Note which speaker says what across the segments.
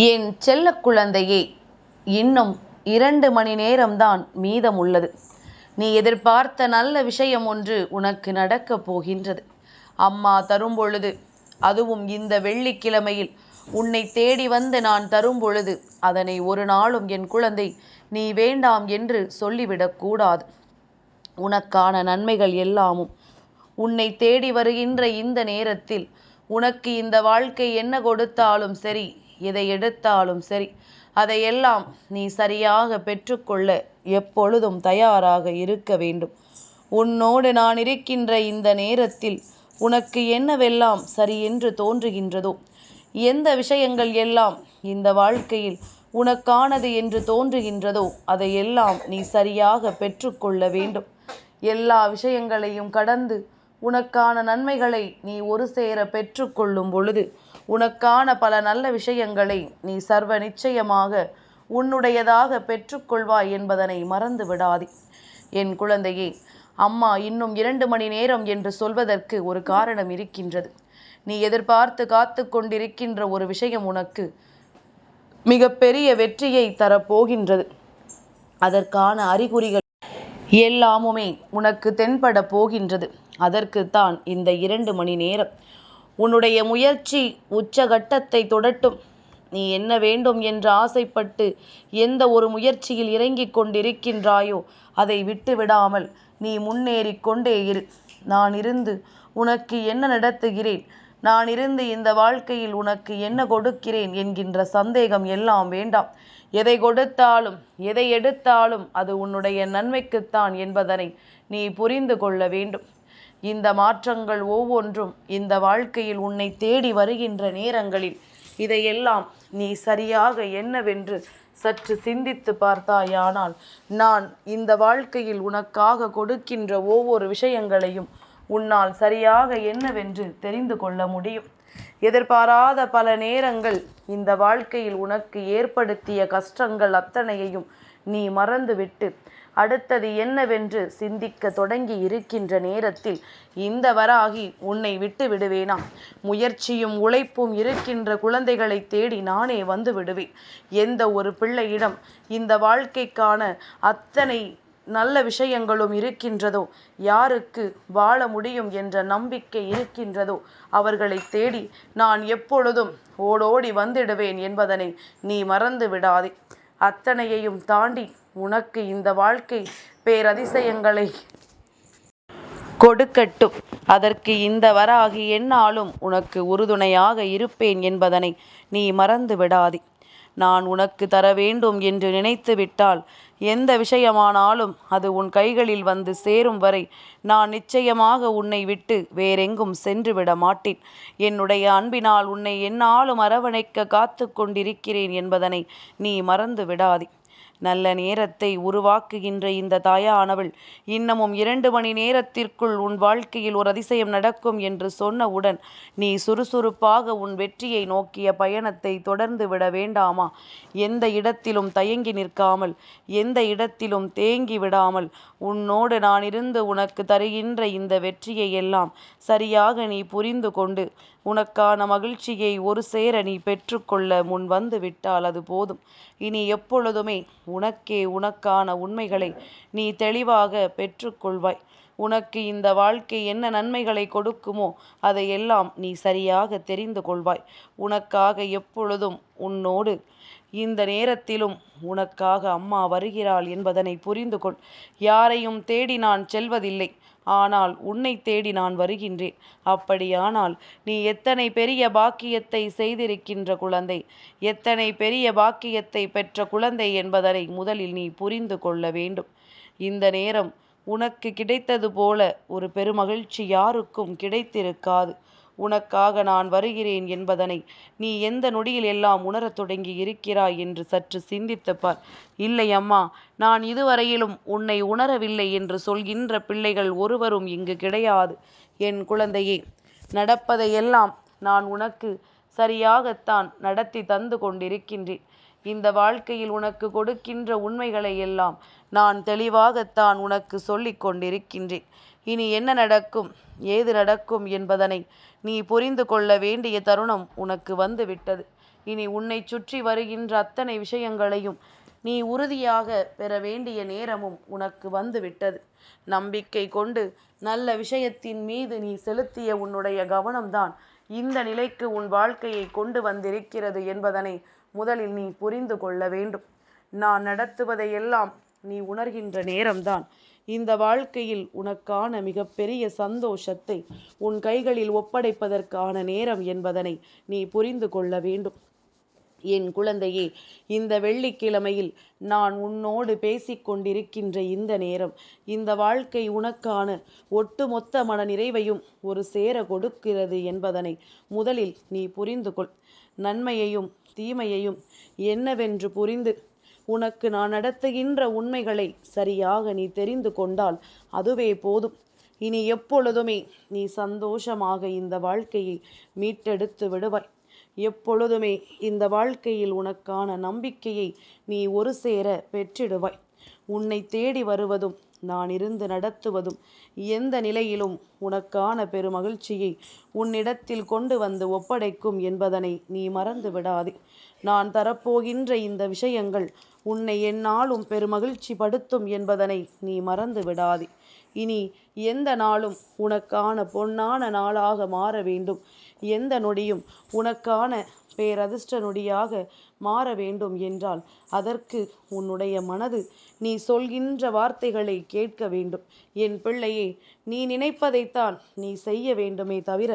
Speaker 1: என் செல்ல குழந்தையே இன்னும் இரண்டு மணி நேரம்தான் மீதம் உள்ளது நீ எதிர்பார்த்த நல்ல விஷயம் ஒன்று உனக்கு நடக்கப் போகின்றது. அம்மா தரும் பொழுது அதுவும் இந்த வெள்ளிக்கிழமையில். உன்னை தேடி வந்து நான் தரும் பொழுது அதனை ஒரு நாளும் என் குழந்தை நீ வேண்டாம் என்று சொல்லிவிடக்கூடாது உனக்கான நன்மைகள் எல்லாமும் உன்னை தேடி வருகின்ற இந்த நேரத்தில் உனக்கு இந்த வாழ்க்கை என்ன கொடுத்தாலும் சரி எதை எடுத்தாலும் சரி அதையெல்லாம் நீ சரியாக பெற்றுக்கொள்ள எப்பொழுதும் தயாராக இருக்க வேண்டும். உன்னோடு நான் இருக்கின்ற இந்த நேரத்தில் உனக்கு என்னவெல்லாம் சரி என்று தோன்றுகின்றதோ எந்த விஷயங்கள் எல்லாம் இந்த வாழ்க்கையில் உனக்கானது என்று தோன்றுகின்றதோ அதையெல்லாம் நீ சரியாக பெற்றுக்கொள்ள வேண்டும். எல்லா விஷயங்களையும் கடந்து உனக்கான நன்மைகளை நீ ஒரு சேர பெற்றுக்கொள்ளும் பொழுது உனக்கான பல நல்ல விஷயங்களை நீ சர்வ நிச்சயமாக உன்னுடையதாக பெற்றுக்கொள்வாய் என்பதனை மறந்து விடாதே. என் குழந்தையே அம்மா இன்னும் இரண்டு மணி நேரம் என்று சொல்வதற்கு ஒரு காரணம் இருக்கின்றது. நீ எதிர்பார்த்து காத்து கொண்டிருக்கின்ற ஒரு விஷயம் உனக்கு மிகப்பெரிய வெற்றியை தரப்போகின்றது. அதற்கான அறிகுறிகள் எல்லாமுமே உனக்கு தென்பட போகின்றது. அதற்குத்தான் இந்த இரண்டு மணி நேரம். உன்னுடைய முயற்சி உச்சகட்டத்தை தொடட்டும். நீ என்ன வேண்டும் என்று ஆசைப்பட்டு எந்த ஒரு முயற்சியில் இறங்கிக் கொண்டிருக்கின்றாயோ அதை விட்டு விடாமல் நீ முன்னேறி கொண்டே இரு. நான் இருந்து உனக்கு என்ன நடத்துகிறேன்? நான் இருந்து இந்த வாழ்க்கையில் உனக்கு என்ன கொடுக்கிறேன் என்கின்ற சந்தேகம் எல்லாம் வேண்டாம். எதை கொடுத்தாலும் எதை எடுத்தாலும் அது உன்னுடைய நன்மைக்குத்தான் என்பதனை நீ புரிந்து கொள்ள வேண்டும். இந்த மாற்றங்கள் ஒவ்வொன்றும் இந்த வாழ்க்கையில் உன்னை தேடி வருகின்ற நேரங்களில் இதையெல்லாம் நீ சரியாக என்னவென்று சற்று சிந்தித்து பார்த்தாயானால் நான் இந்த வாழ்க்கையில் உனக்காக கொடுக்கின்ற ஒவ்வொரு விஷயங்களையும் உன்னால் சரியாக என்னவென்று தெரிந்து கொள்ள முடியும். எதிர்பாராத பல நேரங்கள் இந்த வாழ்க்கையில் உனக்கு ஏற்படுத்திய கஷ்டங்கள் அத்தனையையும் நீ மறந்துவிட்டு அடுத்தது என்னவென்று சிந்திக்க தொடங்கி இருக்கின்ற நேரத்தில் இந்த வராகி உன்னை விட்டு விடுவேனா? முயற்சியும் உழைப்பும் இருக்கின்ற குழந்தைகளை தேடி நானே வந்து விடுவேன். எந்த ஒரு பிள்ளையிடம் இந்த வாழ்க்கைக்கான அத்தனை நல்ல விஷயங்களும் இருக்கின்றதோ யாருக்கு வாழ முடியும் என்ற நம்பிக்கை இருக்கின்றதோ அவர்களை தேடி நான் எப்பொழுதும் ஓடோடி வந்திடுவேன் என்பதனை நீ மறந்து விடாதே. அத்தனையையும் தாண்டி உனக்கு இந்த வாழ்க்கை பேரதிசயங்களை கொடுக்கட்டும். அதற்கு இந்த வராகி என்னாலும் உனக்கு உறுதுணையாக இருப்பேன் என்பதனை நீ மறந்து விடாதே. நான் உனக்கு தர வேண்டும் என்று நினைத்து விட்டால் எந்த விஷயமானாலும் அது உன் கைகளில் வந்து சேரும் வரை நான் நிச்சயமாக உன்னை விட்டு வேறெங்கும் சென்று விட மாட்டேன். என்னுடைய அன்பினால் உன்னை என்னாலும் அரவணைக்க காத்து கொண்டிருக்கிறேன் என்பதனை நீ மறந்து விடாதே. நல்ல நேரத்தை உருவாக்குகின்ற இந்த தாயானவள் இன்னமும் இரண்டு மணி நேரத்திற்குள் உன் வாழ்க்கையில் ஒரு அதிசயம் நடக்கும் என்று சொன்னவுடன் நீ சுறுசுறுப்பாக உன் வெற்றியை நோக்கிய பயணத்தை தொடர்ந்து விட வேண்டாமா? எந்த இடத்திலும் தயங்கி நிற்காமல் எந்த இடத்திலும் தேங்கி விடாமல் உன்னோடு நான் இருந்து உனக்கு தருகின்ற இந்த வெற்றியை எல்லாம் சரியாக நீ புரிந்து கொண்டு உனக்கான மகிழ்ச்சியை ஒரு சேர நீ பெற்றுக்கொள்ள முன் வந்து விட்டால் அது போதும். இனி எப்பொழுதுமே உனக்கே உனக்கான உண்மைகளை நீ தெளிவாக பெற்றுக்கொள்வாய். உனக்கு இந்த வாழ்க்கை என்ன நன்மைகளை கொடுக்குமோ அதையெல்லாம் நீ சரியாக தெரிந்து கொள்வாய். உனக்காக எப்பொழுதும் உன்னோடு இந்த நேரத்திலும் உனக்காக அம்மா வருகிறாள் என்பதனை புரிந்து கொள். யாரையும் தேடி நான் செல்வதில்லை. ஆனால் உன்னை தேடி நான் வருகின்றேன். அப்படியானால் நீ எத்தனை பெரிய பாக்கியத்தை செய்திருக்கின்ற குழந்தை? எத்தனை பெரிய பாக்கியத்தை பெற்ற குழந்தை என்பதனை முதலில் நீ புரிந்து கொள்ள வேண்டும். இந்த நேரம் உனக்கு கிடைத்தது போல ஒரு பெருமகிழ்ச்சி யாருக்கும் கிடைத்திருக்காது. உனக்காக நான் வருகிறேன் என்பதனை நீ எந்த நொடியில் எல்லாம் உணரத் தொடங்கி இருக்கிறாய் என்று சற்று சிந்தித்துப்பார். இல்லை அம்மா நான் இதுவரையிலும் உன்னை உணரவில்லை என்று சொல்கின்ற பிள்ளைகள் ஒருவரும் இங்கு கிடையாது. என் குழந்தையே நடப்பதையெல்லாம் நான் உனக்கு சரியாகத்தான் நடத்தி தந்து கொண்டிருக்கின்றேன். இந்த வாழ்க்கையில் உனக்கு கொடுக்கின்ற உண்மைகளை எல்லாம் நான் தெளிவாகத்தான் உனக்கு சொல்லிக் கொண்டிருக்கின்றேன். இனி என்ன நடக்கும்? ஏது நடக்கும் என்பதனை நீ புரிந்து கொள்ள வேண்டிய தருணம் உனக்கு வந்து விட்டது இனி உன்னை சுற்றி வருகின்ற அத்தனை விஷயங்களையும் நீ உறுதியாக பெற வேண்டிய நேரமும் உனக்கு வந்துவிட்டது. நம்பிக்கை கொண்டு நல்ல விஷயத்தின் மீது நீ செலுத்திய உன்னுடைய கவனம்தான் இந்த நிலைக்கு உன் வாழ்க்கையை கொண்டு வந்திருக்கிறது என்பதனை முதலில் நீ புரிந்து கொள்ள வேண்டும். நான் நடத்துவதையெல்லாம் நீ உணர்கின்ற நேரம்தான் இந்த வாழ்க்கையில் உனக்கான மிகப்பெரிய சந்தோஷத்தை உன் கைகளில் ஒப்படைப்பதற்கான நேரம் என்பதனை நீ புரிந்து கொள்ள வேண்டும். என் குழந்தையே இந்த வெள்ளிக்கிழமையில் நான் உன்னோடு பேசிக்கொண்டிருக்கின்ற இந்த நேரம் இந்த வாழ்க்கை உனக்கான ஒட்டுமொத்த மன நிறைவையும் ஒரு சேர கொடுக்கிறது என்பதனை முதலில் நீ புரிந்து கொள். நன்மையையும் தீமையையும் என்னவென்று புரிந்து உனக்கு நான் நடத்துகின்ற உண்மைகளை சரியாக நீ தெரிந்து கொண்டால் அதுவே போதும். இனி எப்பொழுதுமே நீ சந்தோஷமாக இந்த வாழ்க்கையை மீட்டெடுத்து விடுவாய். எப்பொழுதுமே இந்த வாழ்க்கையில் உனக்கான நம்பிக்கையை நீ ஒரு சேர பெற்றிடுவாய். உன்னை தேடி வருவதும் நான் இருந்து நடத்துவதும் எந்த நிலையிலும் உனக்கான பெருமகிழ்ச்சியை உன்னிடத்தில் கொண்டு வந்து ஒப்படைக்கும் என்பதனை நீ மறந்து விடாதே நான் தரப்போகின்ற இந்த விஷயங்கள் உன்னை என்னாலும் பெருமகிழ்ச்சி படுத்தும் என்பதனை நீ மறந்து விடாதே இனி எந்த நாளும் உனக்கான பொன்னான நாளாக மாற வேண்டும். எந்த நொடியும் உனக்கான பேரதிர்ஷ்ட நொடியாக மாற வேண்டும் என்றால் அதற்கு உன்னுடைய மனது நீ சொல்கின்ற வார்த்தைகளை கேட்க வேண்டும். என் பிள்ளையே நீ நினைப்பதைத்தான் நீ செய்ய வேண்டுமே தவிர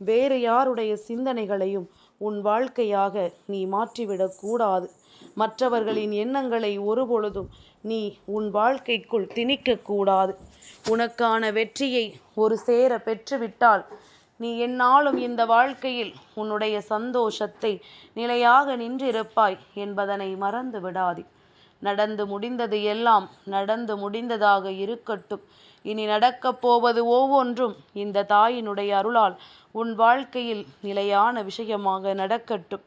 Speaker 1: வேறு யாருடைய சிந்தனைகளையும் உன் வாழ்க்கையாக நீ மாற்றிவிடக்கூடாது மற்றவர்களின் எண்ணங்களை ஒருபொழுதும் நீ உன் வாழ்க்கைக்குள் திணிக்கக்கூடாது உனக்கான வெற்றியை ஒரு சேர பெற்றுவிட்டால் நீ என்னாலும் இந்த வாழ்க்கையில் உன்னுடைய சந்தோஷத்தை நிலையாக நின்றிருப்பாய் என்பதனை மறந்து விடாதே. நடந்து முடிந்தது எல்லாம் நடந்து முடிந்ததாக இருக்கட்டும். இனி நடக்கப் போவது ஒவ்வொன்றும் இந்த தாயினுடைய அருளால் உன் வாழ்க்கையில் நிலையான விஷயமாக நடக்கட்டும்.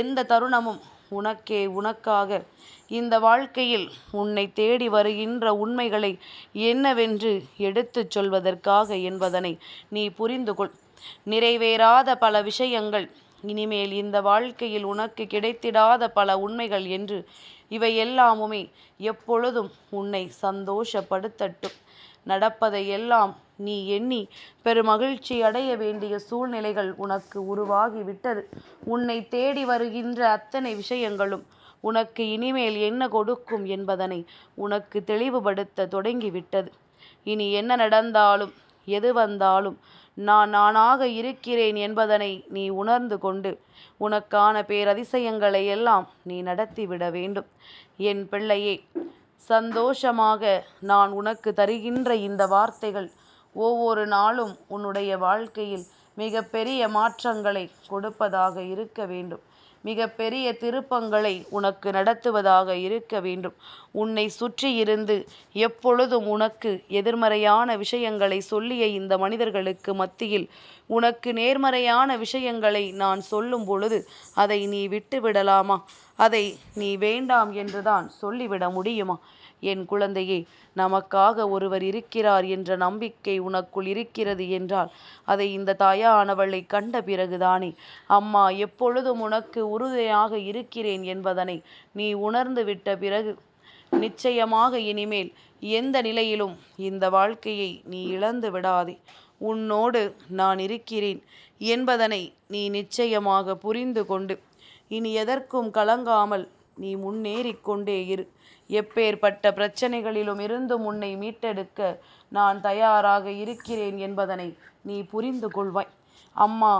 Speaker 1: எந்த தருணமும் உனக்கே உனக்காக இந்த வாழ்க்கையில் உன்னை தேடி வருகின்ற உண்மைகளை என்னவென்று எடுத்துச் சொல்வதற்காக என்பதனை நீ புரிந்து கொள் நிறைவேறாத பல விஷயங்கள். இனிமேல் இந்த வாழ்க்கையில் உனக்கு கிடைத்திடாத பல உண்மைகள் என்று இவை எல்லாமுமே எப்பொழுதும் உன்னை சந்தோஷப்படுத்தட்டும். நடப்பதை எல்லாம் நீ எண்ணி பெருமகிழ்ச்சி அடைய வேண்டிய சூழ்நிலைகள் உனக்கு உருவாகிவிட்டது. உன்னை தேடி வருகின்ற அத்தனை விஷயங்களும் உனக்கு இனிமேல் என்ன கொடுக்கும் என்பதனை உனக்கு தெளிவுபடுத்த தொடங்கிவிட்டது. இனி என்ன நடந்தாலும் எது வந்தாலும் நான் நானாக இருக்கிறேன் என்பதனை நீ உணர்ந்து கொண்டு உனக்கான பேரதிசயங்களை எல்லாம் நீ நடத்திவிட வேண்டும். என் பிள்ளையே சந்தோஷமாக நான் உனக்கு தருகின்ற இந்த வார்த்தைகள் ஒவ்வொரு நாளும் உன்னுடைய வாழ்க்கையில் மிகப்பெரிய மாற்றங்களை கொடுப்பதாக இருக்க வேண்டும். மிக பெரிய திருப்பங்களை உனக்கு நடத்துவதாக இருக்க வேண்டும். உன்னை சுற்றியிருந்து எப்பொழுதும் உனக்கு எதிர்மறையான விஷயங்களை சொல்லிய இந்த மனிதர்களுக்கு மத்தியில் உனக்கு நேர்மறையான விஷயங்களை நான் சொல்லும் பொழுது அதை நீ விட்டு விடலாமா அதை நீ வேண்டாம் என்றுதான் சொல்லிவிட முடியுமா? என் குழந்தையே நமக்காக ஒருவர் இருக்கிறார் என்ற நம்பிக்கை உனக்குள் இருக்கிறது என்றால் அதை இந்த தாயானவளை கண்ட பிறகுதானே. அம்மா எப்பொழுதும் உனக்கு உறுதியாக இருக்கிறேன் என்பதனை நீ உணர்ந்து விட்ட பிறகு நிச்சயமாக இனிமேல் எந்த நிலையிலும் இந்த வாழ்க்கையை நீ இழந்து விடாதே. உன்னோடு நான் இருக்கிறேன் என்பதனை நீ நிச்சயமாக புரிந்து கொண்டு இனி எதற்கும் கலங்காமல் நீ முன்னேறிக் கொண்டே இரு. எப்பேற்பட்ட பிரச்சனைகளிலும் இருந்தும் உன்னை மீட்டெடுக்க நான் தயாராக இருக்கிறேன் என்பதனை நீ புரிந்து கொள்வாய். அம்மா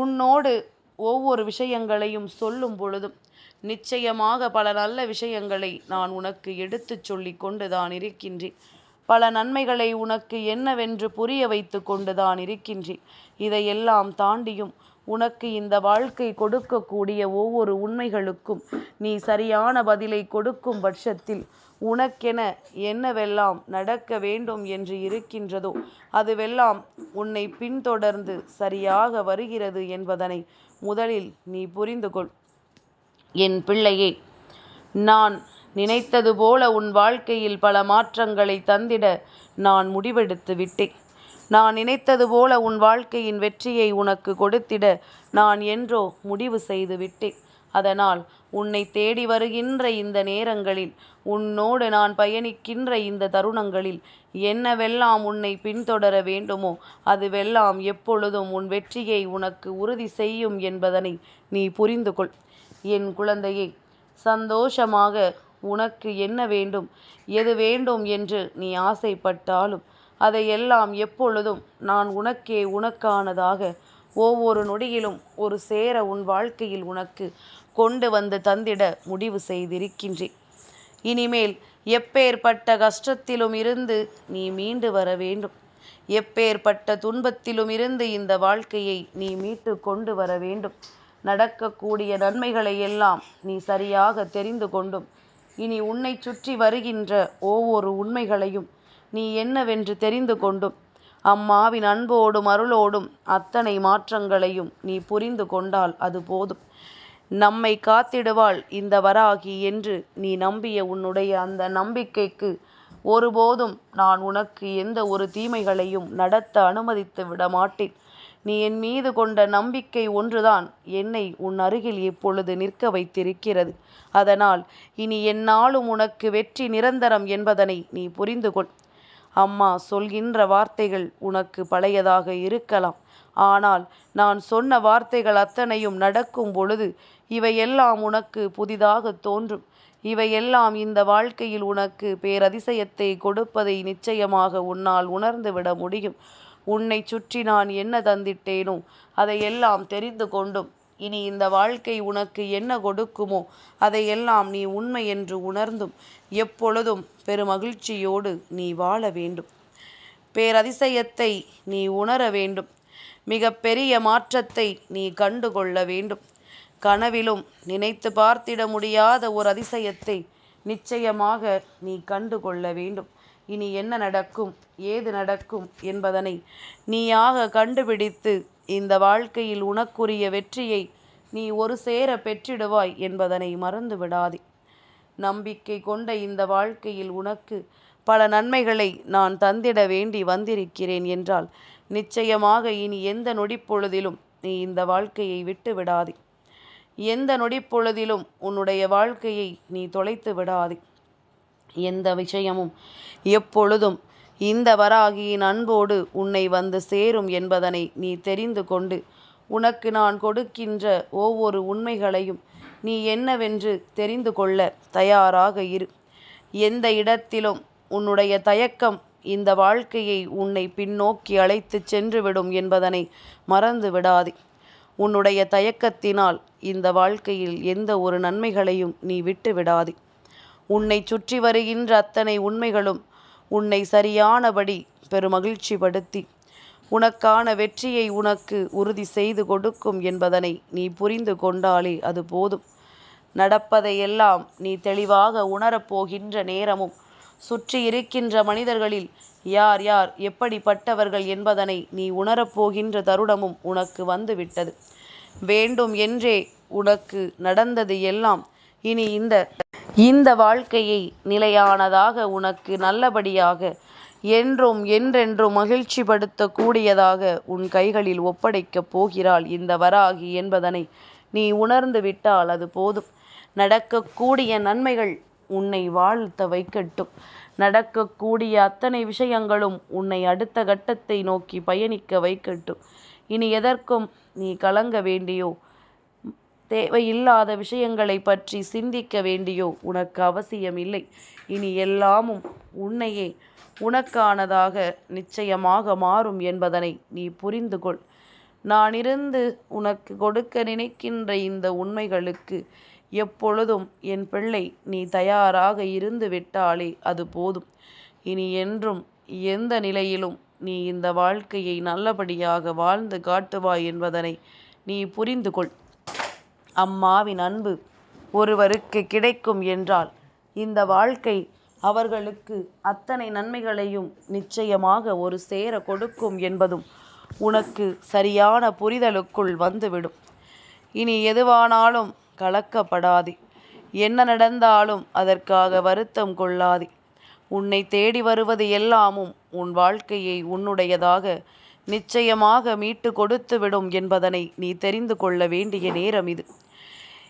Speaker 1: உன்னோடு ஒவ்வொரு விஷயங்களையும் சொல்லும் பொழுதும் நிச்சயமாக பல நல்ல விஷயங்களை நான் உனக்கு எடுத்துச் சொல்லி கொண்டுதான் இருக்கின்றேன். பல நன்மைகளை உனக்கு என்னவென்று புரிய வைத்து கொண்டுதான் இருக்கின்றேன். இதையெல்லாம் தாண்டியும் உனக்கு இந்த வாழ்க்கை கொடுக்கக்கூடிய ஒவ்வொரு உண்மைகளுக்கும் நீ சரியான பதிலை கொடுக்கும் பட்சத்தில் உனக்கென என்னவெல்லாம் நடக்க வேண்டும் என்று இருக்கின்றதோ அதுவெல்லாம் உன்னை பின்தொடர்ந்து சரியாக வருகிறது என்பதனை முதலில் நீ புரிந்து கொள் என் பிள்ளையே நான் நினைத்தது போல உன் வாழ்க்கையில் பல மாற்றங்களை தந்திட நான் முடிவெடுத்து விட்டேன். நான் நினைத்தது போல உன் வாழ்க்கையின் வெற்றியை உனக்கு கொடுத்திட நான் என்றோ முடிவு செய்து விட்டேன். அதனால் உன்னை தேடி வருகின்ற இந்த நேரங்களில் உன்னோடு நான் பயணிக்கின்ற இந்த தருணங்களில் என்னவெல்லாம் உன்னை பின்தொடர வேண்டுமோ அதுவெல்லாம் எப்பொழுதும் உன் வெற்றியை உனக்கு உறுதி செய்யும் என்பதனை நீ புரிந்து கொள் என் குழந்தையே சந்தோஷமாக உனக்கு என்ன வேண்டும் எது வேண்டும் என்று நீ ஆசைப்பட்டாலும் அதையெல்லாம் எப்பொழுதும் நான் உனக்கே உனக்கானதாக ஒவ்வொரு நொடியிலும் ஒரு சேர உன் வாழ்க்கையில் உனக்கு கொண்டு வந்து தந்திட முடிவு செய்திருக்கின்றேன். இனிமேல் எப்பேற்பட்ட கஷ்டத்திலும் இருந்து நீ மீண்டு வர வேண்டும். எப்பேற்பட்ட துன்பத்திலும் இருந்து இந்த வாழ்க்கையை நீ மீட்டு கொண்டு வர வேண்டும். நடக்கக்கூடிய நன்மைகளை எல்லாம் நீ சரியாக தெரிந்து கொண்டும் இனி உன்னை சுற்றி வருகின்ற ஒவ்வொரு உண்மைகளையும் நீ என்னவென்று தெரிந்து கொண்டும் அம்மாவின் அன்போடும் அருளோடும் அத்தனை மாற்றங்களையும் நீ புரிந்து கொண்டால் அது போதும். நம்மை காத்திடுவாள் இந்த வராகி என்று நீ நம்பிய உன்னுடைய அந்த நம்பிக்கைக்கு ஒருபோதும் நான் உனக்கு எந்த ஒரு தீமைகளையும் நடத்த அனுமதித்து விட மாட்டேன். நீ என் மீது கொண்ட நம்பிக்கை ஒன்றுதான் என்னை உன் அருகில் இப்பொழுது நிற்க வைத்திருக்கிறது. அதனால் இனி என்னாலும் உனக்கு வெற்றி நிரந்தரம் என்பதனை நீ புரிந்து கொள். அம்மா சொல்கின்ற வார்த்தைகள் உனக்கு பழையதாக இருக்கலாம். ஆனால் நான் சொன்ன வார்த்தைகள் அத்தனையும் நடக்கும் பொழுது இவையெல்லாம் உனக்கு புதிதாக தோன்றும். இவையெல்லாம் இந்த வாழ்க்கையில் உனக்கு பேரதிசயத்தை கொடுப்பதை நிச்சயமாக உன்னால் உணர்ந்துவிட முடியும். உன்னை சுற்றி நான் என்ன தந்திட்டேனோ அதையெல்லாம் தெரிந்து கொண்டும் இனி இந்த வாழ்க்கை உனக்கு என்ன கொடுக்குமோ அதையெல்லாம் நீ உண்மை என்று உணர்ந்தும் எப்பொழுதும் பெருமகிழ்ச்சியோடு நீ வாழ வேண்டும். பேரதிசயத்தை நீ உணர வேண்டும். மிக பெரிய மாற்றத்தை நீ கண்டுகொள்ள வேண்டும். கனவிலும் நினைத்து பார்த்திட முடியாத ஒரு அதிசயத்தை நிச்சயமாக நீ கண்டு கொள்ள வேண்டும். இனி என்ன நடக்கும்? ஏது நடக்கும்? என்பதனை நீயாக கண்டுபிடித்து இந்த வாழ்க்கையில் உனக்குரிய வெற்றியை நீ ஒரு சேர பெற்றிடுவாய் என்பதனை மறந்து விடாதே. நம்பிக்கை கொண்ட இந்த வாழ்க்கையில் உனக்கு பல நன்மைகளை நான் தந்திட வேண்டி வந்திருக்கிறேன் என்றால் நிச்சயமாக இனி எந்த நொடிப்பொழுதிலும் நீ இந்த வாழ்க்கையை விட்டு விடாதே. எந்த நொடிப்பொழுதிலும் உன்னுடைய வாழ்க்கையை நீ தொலைத்து விடாதே. எந்த விஷயமும் எப்பொழுதும் இந்த வராகியின் அன்போடு உன்னை வந்து சேரும் என்பதனை நீ தெரிந்து கொண்டு உனக்கு நான் கொடுக்கின்ற ஒவ்வொரு உண்மைகளையும் நீ என்னவென்று தெரிந்து கொள்ள தயாராக இரு. எந்த இடத்திலும் உன்னுடைய தயக்கம் இந்த வாழ்க்கையை உன்னை பின்னோக்கி அழைத்து சென்றுவிடும் என்பதனை மறந்து விடாதே. உன்னுடைய தயக்கத்தினால் இந்த வாழ்க்கையில் எந்த ஒரு நன்மைகளையும் நீ விட்டு விடாதே உன்னை சுற்றி வருகின்ற அத்தனை உண்மைகளும் உன்னை சரியானபடி பெருமகிழ்ச்சிப்படுத்தி உனக்கான வெற்றியை உனக்கு உறுதி செய்து கொடுக்கும் என்பதனை நீ புரிந்து கொண்டாலே அது போதும். நடப்பதையெல்லாம் நீ தெளிவாக உணரப்போகின்ற நேரமும் சுற்றி இருக்கின்ற மனிதர்களில் யார் யார் எப்படிப்பட்டவர்கள் என்பதனை நீ உணரப்போகின்ற தருணமும் உனக்கு வந்துவிட்டது. வேண்டும் என்றே உனக்கு நடந்தது எல்லாம் இனி இந்த இந்த வாழ்க்கையை நிலையானதாக உனக்கு நல்லபடியாக என்றும் என்றென்றும் மகிழ்ச்சிப்படுத்தக்கூடியதாக உன் கைகளில் ஒப்படைக்கப் போகிறாள் இந்த வராகி என்பதனை நீ உணர்ந்து விட்டால் அது போதும். நடக்கக்கூடிய நன்மைகள் உன்னை வாழ்த்த வைக்கட்டும். நடக்கக்கூடிய அத்தனை விஷயங்களும் உன்னை அடுத்த கட்டத்தை நோக்கி பயணிக்க வைக்கட்டும். இனி எதற்கும் நீ கலங்க வேண்டியோ தேவையில்லாத விஷயங்களை பற்றி சிந்திக்க வேண்டியோ உனக்கு அவசியமில்லை. இனி எல்லாமும் உன்னையே உனக்கானதாக நிச்சயமாக மாறும் என்பதனை நீ புரிந்து கொள் நான் இருந்து உனக்கு கொடுக்க நினைக்கின்ற இந்த உண்மைகளுக்கு எப்பொழுதும் என் பிள்ளை நீ தயாராக இருந்து விட்டாலே அது போதும். இனி என்றும் எந்த நிலையிலும் நீ இந்த வாழ்க்கையை நல்லபடியாக வாழ்ந்து காட்டுவாய் என்பதனை நீ புரிந்து கொள் அம்மாவின் அன்பு ஒருவருக்கு கிடைக்கும் என்றால் இந்த வாழ்க்கை அவர்களுக்கு அத்தனை நன்மைகளையும் நிச்சயமாக ஒரு சேர கொடுக்கும் என்பதும் உனக்கு சரியான புரிதலுக்குள் வந்துவிடும். இனி எதுவானாலும் கலக்கப்படாதே. என்ன நடந்தாலும் அதற்காக வருத்தம் கொள்ளாதே. உன்னை தேடி வருவது எல்லாமும் உன் வாழ்க்கையை உன்னுடையதாக நிச்சயமாக மீட்டு கொடுத்துவிடும் என்பதனை நீ தெரிந்து கொள்ள வேண்டிய நேரம் இது.